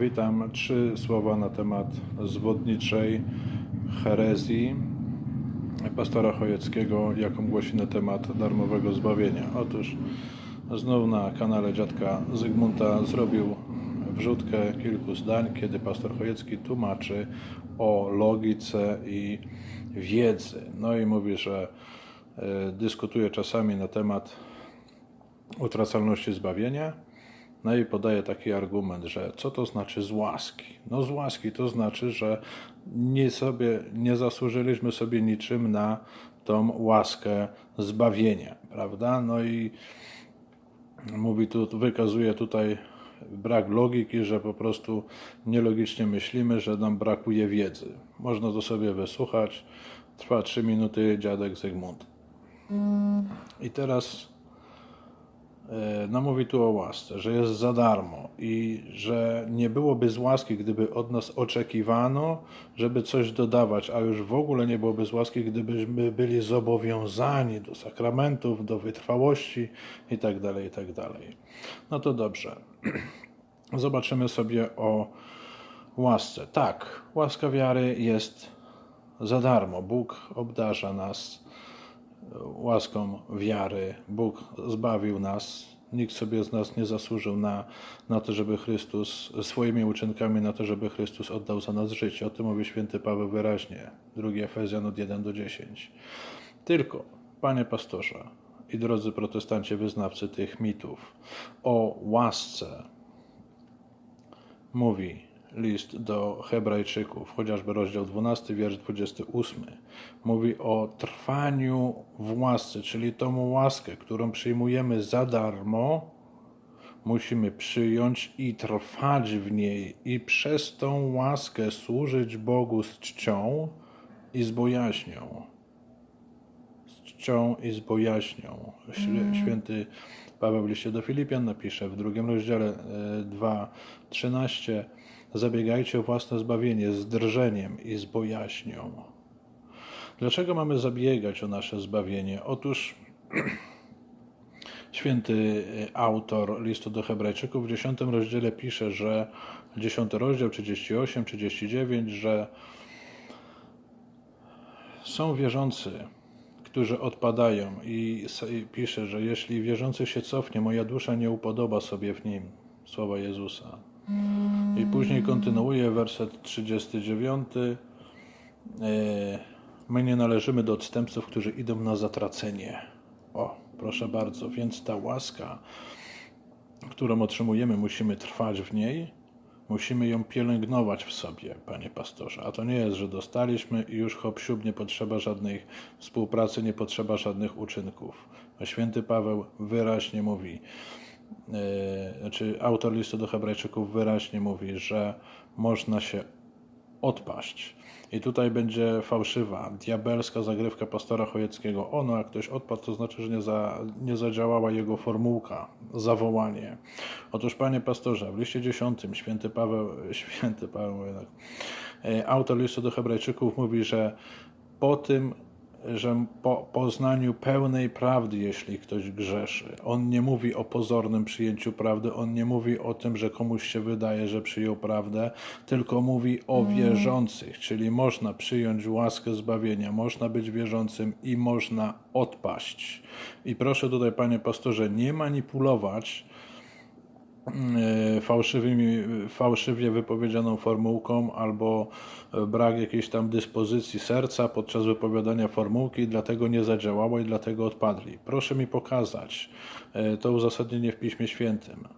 Witam. Trzy słowa na temat zwodniczej herezji pastora Chojeckiego, jaką głosi na temat darmowego zbawienia. Otóż znów na kanale dziadka Zygmunta zrobił wrzutkę kilku zdań, kiedy pastor Chojecki tłumaczy o logice i wiedzy. No i mówi, że e, dyskutuje czasami na temat utracalności zbawienia. No i podaje taki argument, że co to znaczy z łaski? No z łaski to znaczy, że nie, sobie, nie zasłużyliśmy sobie niczym na tą łaskę zbawienia, prawda? No i mówi tu, wykazuje tutaj brak logiki, że po prostu nielogicznie myślimy, że nam brakuje wiedzy. Można to sobie wysłuchać. Trwa 3 minuty dziadek Zygmunt. I teraz no mówi tu o łasce, że jest za darmo i że nie byłoby z łaski, gdyby od nas oczekiwano, żeby coś dodawać, a już w ogóle nie byłoby z łaski, gdybyśmy byli zobowiązani do sakramentów, do wytrwałości itd., itd. No to dobrze. Zobaczymy sobie o łasce. Tak, łaska wiary jest za darmo. Bóg obdarza nas łaską wiary. Bóg zbawił nas. Nikt sobie z nas nie zasłużył na, na to, żeby Chrystus, swoimi uczynkami, na to, żeby Chrystus oddał za nas życie. O tym mówi święty Paweł wyraźnie. 2 Efezjan od 1 do 10. Tylko, panie pastorze i drodzy protestanci wyznawcy tych mitów, o łasce mówi list do Hebrajczyków, chociażby rozdział 12, wiersz 28, mówi o trwaniu w łasce, czyli tą łaskę, którą przyjmujemy za darmo, musimy przyjąć i trwać w niej, i przez tą łaskę służyć Bogu z czcią i z bojaźnią. Z czcią i z bojaźnią. Święty Paweł w liście do Filipian napisze w drugim rozdziale 2:13 Zabiegajcie o własne zbawienie z drżeniem i z bojaźnią. Dlaczego mamy zabiegać o nasze zbawienie? Otóż święty autor listu do Hebrajczyków w 10 rozdziale pisze, że 10 rozdział 38, 39, że są wierzący, którzy odpadają i pisze, że jeśli wierzący się cofnie, moja dusza nie upodoba sobie w nim. Słowa Jezusa. I później kontynuuje werset 39. E, my nie należymy do odstępców, którzy idą na zatracenie. O, proszę bardzo, więc ta łaska, którą otrzymujemy, musimy trwać w niej, musimy ją pielęgnować w sobie, panie pastorze. A to nie jest, że dostaliśmy i już hop siup, nie potrzeba żadnej współpracy, nie potrzeba żadnych uczynków. Święty Paweł wyraźnie mówi, znaczy autor listu do Hebrajczyków wyraźnie mówi, że można się odpaść. I tutaj będzie fałszywa, diabelska zagrywka pastora Chojeckiego. Ono, jak ktoś odpadł, to znaczy, że nie, za, nie zadziałała jego formułka, zawołanie. Otóż, panie pastorze, w liście 10 święty Paweł, święty Paweł, e, autor listu do Hebrajczyków mówi, że po tym, że po poznaniu pełnej prawdy, jeśli ktoś grzeszy, on nie mówi o pozornym przyjęciu prawdy, on nie mówi o tym, że komuś się wydaje, że przyjął prawdę, tylko mówi o mm. wierzących, czyli można przyjąć łaskę zbawienia, można być wierzącym i można odpaść. I proszę tutaj, panie pastorze, nie manipulować fałszywymi, fałszywie wypowiedzianą formułką albo brak jakiejś tam dyspozycji serca podczas wypowiadania formułki, dlatego nie zadziałało i dlatego odpadli. Proszę mi pokazać e, to uzasadnienie w Piśmie Świętym.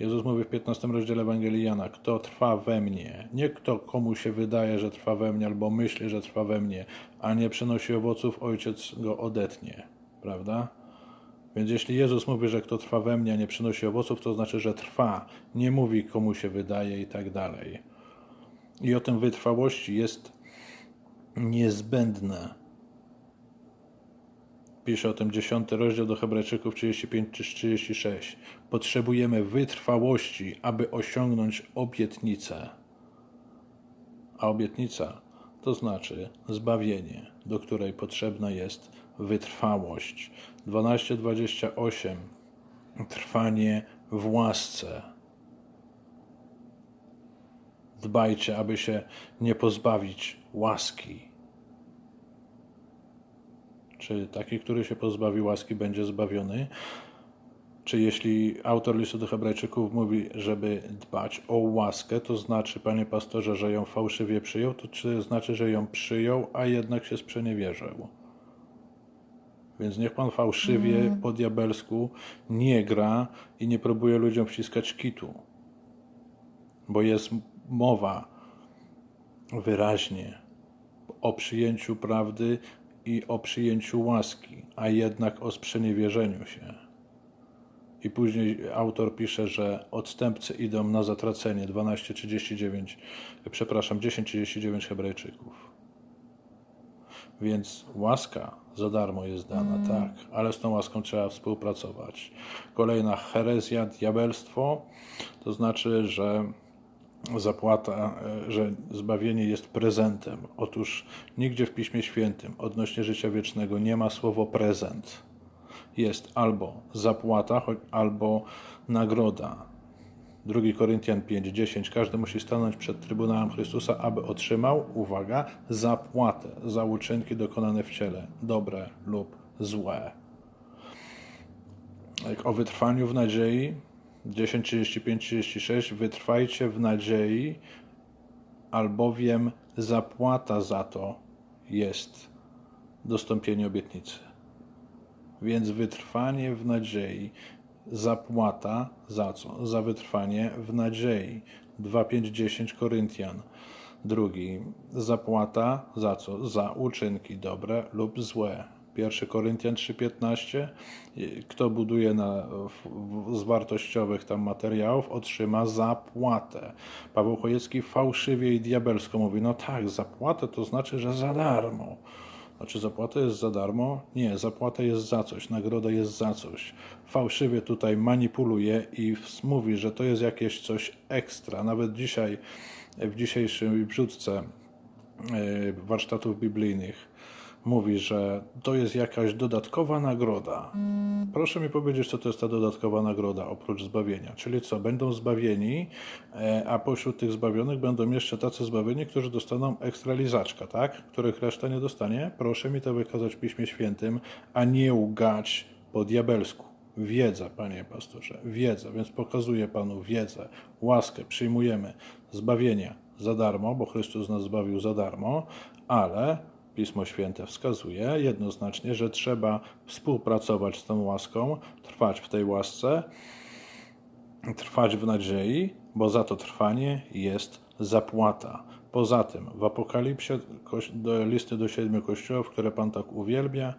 Jezus mówi w 15 rozdziale Ewangelii Jana, kto trwa we mnie, nie kto komu się wydaje, że trwa we mnie, albo myśli, że trwa we mnie, a nie przynosi owoców, ojciec go odetnie. Prawda? Więc jeśli Jezus mówi, że kto trwa we mnie, nie przynosi owoców, to znaczy, że trwa. Nie mówi, komu się wydaje i tak dalej. I o tym wytrwałości jest niezbędne. Pisze o tym 10 rozdział do Hebrajczyków 35 czy 36. Potrzebujemy wytrwałości, aby osiągnąć obietnicę. A obietnica to znaczy zbawienie, do której potrzebna jest wytrwałość. 12:28 trwanie w łasce. dbajcie, aby się nie pozbawić łaski. Czy taki, który się pozbawi łaski, będzie zbawiony? Czy jeśli autor listu do Hebrajczyków mówi, żeby dbać o łaskę, to znaczy, panie pastorze, że ją fałszywie przyjął, to czy znaczy, że ją przyjął, a jednak się sprzeniewierzył? Więc niech pan fałszywie po diabelsku nie gra i nie próbuje ludziom wciskać kitu, bo jest mowa wyraźnie o przyjęciu prawdy i o przyjęciu łaski, a jednak o sprzeniewierzeniu się. I później autor pisze, że odstępcy idą na zatracenie 12:39, przepraszam, 10:39 Hebrajczyków. Więc łaska za darmo jest dana, tak, ale z tą łaską trzeba współpracować. Kolejna herezja, diabelstwo, to znaczy, że zapłata, e, że zbawienie jest prezentem. Otóż nigdzie w Piśmie Świętym odnośnie życia wiecznego nie ma słowo prezent. Jest albo zapłata, albo nagroda. 2 Koryntian 5:10 Każdy musi stanąć przed Trybunałem Chrystusa, aby otrzymał, uwaga, zapłatę za uczynki dokonane w ciele, dobre lub złe. Jak o wytrwaniu w nadziei 10:35-36 Wytrwajcie w nadziei, albowiem zapłata za to jest dostąpienie obietnicy. Więc wytrwanie w nadziei, zapłata za co? Za wytrwanie w nadziei. 2,5-10 Koryntian. Drugi, zapłata za co? Za uczynki dobre lub złe. 1 Koryntian 3,15. Kto buduje na, w, w, z wartościowych tam materiałów, otrzyma zapłatę. Paweł Chojecki fałszywie i diabelsko mówi, no tak, zapłatę to znaczy, że za darmo. Znaczy zapłata jest za darmo? Nie, zapłata jest za coś, nagroda jest za coś. Fałszywie tutaj manipuluje i mówi, że to jest jakieś coś ekstra. Nawet dzisiaj, w dzisiejszej wrzutce e, warsztatów biblijnych mówi, że to jest jakaś dodatkowa nagroda. Proszę mi powiedzieć, co to jest ta dodatkowa nagroda oprócz zbawienia. Czyli co, będą zbawieni, e, a pośród tych zbawionych będą jeszcze tacy zbawieni, którzy dostaną ekstra lizaczka, tak? Których reszta nie dostanie? Proszę mi to wykazać w Piśmie Świętym, a nie ugać po diabelsku. Wiedza, panie pastorze, wiedza, więc pokazuję panu wiedzę, łaskę, przyjmujemy zbawienia za darmo, bo Chrystus nas zbawił za darmo, ale Pismo Święte wskazuje jednoznacznie, że trzeba współpracować z tą łaską, trwać w tej łasce, trwać w nadziei, bo za to trwanie jest zapłata. Poza tym w Apokalipsie do listy do siedmiu kościołów, które Pan tak uwielbia,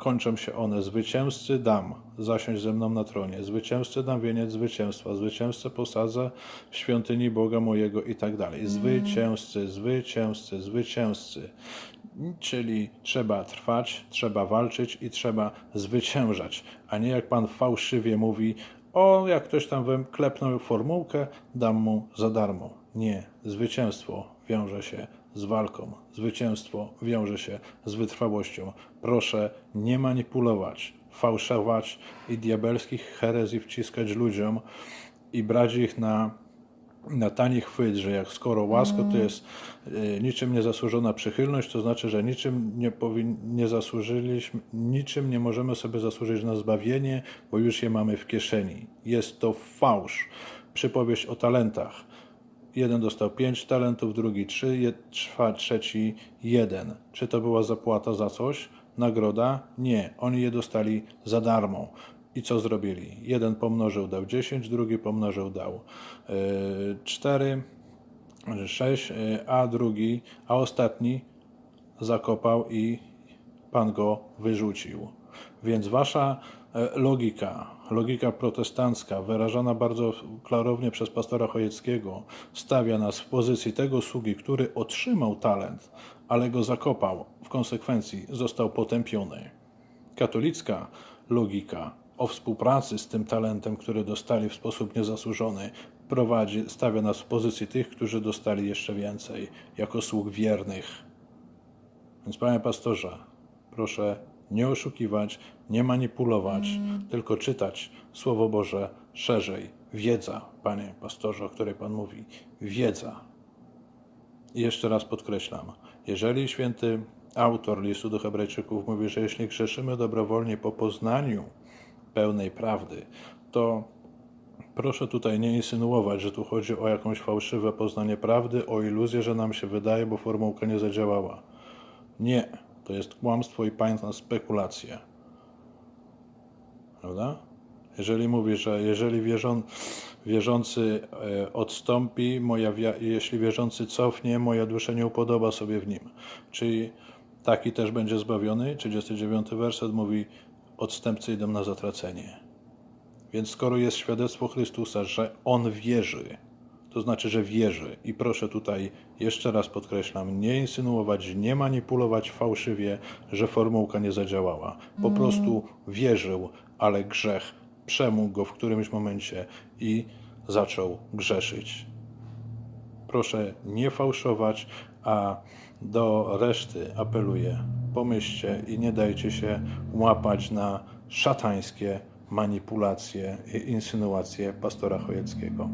kończą się one. Zwycięzcy dam, zasiąść ze mną na tronie. Zwycięzcy dam wieniec zwycięstwa. Zwycięzcę posadzę w świątyni Boga mojego i tak dalej. Zwycięzcy, zwycięzcy, zwycięzcy. Czyli trzeba trwać, trzeba walczyć i trzeba zwyciężać, a nie jak Pan fałszywie mówi, o, jak ktoś tam klepnął formułkę, dam mu za darmo. Nie, zwycięstwo wiąże się z walką. Zwycięstwo wiąże się z wytrwałością. Proszę nie manipulować, fałszować i diabelskich herezji wciskać ludziom i brać ich na, na tani chwyt, że jak skoro łaska to jest y, niczym niezasłużona przychylność, to znaczy, że niczym nie, powin, nie zasłużyliśmy, niczym nie możemy sobie zasłużyć na zbawienie, bo już je mamy w kieszeni. Jest to fałsz. Przypowieść o talentach. Jeden dostał pięć talentów, drugi trzy, je, trwa, trzeci jeden. Czy to była zapłata za coś? Nagroda? Nie. Oni je dostali za darmo. I co zrobili? Jeden pomnożył, dał 10, drugi pomnożył, dał yy, 4, 6, yy, a drugi, a ostatni zakopał i Pan go wyrzucił. Więc wasza e, logika, logika protestancka, wyrażana bardzo klarownie przez pastora Chojeckiego, stawia nas w pozycji tego sługi, który otrzymał talent, ale go zakopał. W konsekwencji został potępiony. Katolicka logika o współpracy z tym talentem, który dostali w sposób niezasłużony, prowadzi, stawia nas w pozycji tych, którzy dostali jeszcze więcej, jako sług wiernych. Więc panie pastorze, proszę nie oszukiwać, nie manipulować, tylko czytać Słowo Boże szerzej. Wiedza, panie pastorze, o której pan mówi, wiedza. I jeszcze raz podkreślam, jeżeli święty autor listu do Hebrajczyków mówi, że jeśli grzeszymy dobrowolnie po poznaniu pełnej prawdy, to proszę tutaj nie insynuować, że tu chodzi o jakąś fałszywe poznanie prawdy, o iluzję, że nam się wydaje, bo formułka nie zadziałała. Nie, to jest kłamstwo i państwa spekulacja. Prawda? Jeżeli mówi, że jeżeli wierzą, wierzący e, odstąpi, moja jeśli wierzący cofnie, moja dusza nie upodoba sobie w nim. Czyli taki też będzie zbawiony. 39 werset mówi, odstępcy idą na zatracenie. Więc skoro jest świadectwo Chrystusa, że On wierzy, to znaczy, że wierzy. I proszę tutaj jeszcze raz podkreślam, nie insynuować, nie manipulować fałszywie, że formułka nie zadziałała. Po prostu wierzył, ale grzech przemógł go w którymś momencie i zaczął grzeszyć. Proszę nie fałszować, a do reszty apeluję. Pomyślcie i nie dajcie się łapać na szatańskie manipulacje i insynuacje pastora Chojeckiego.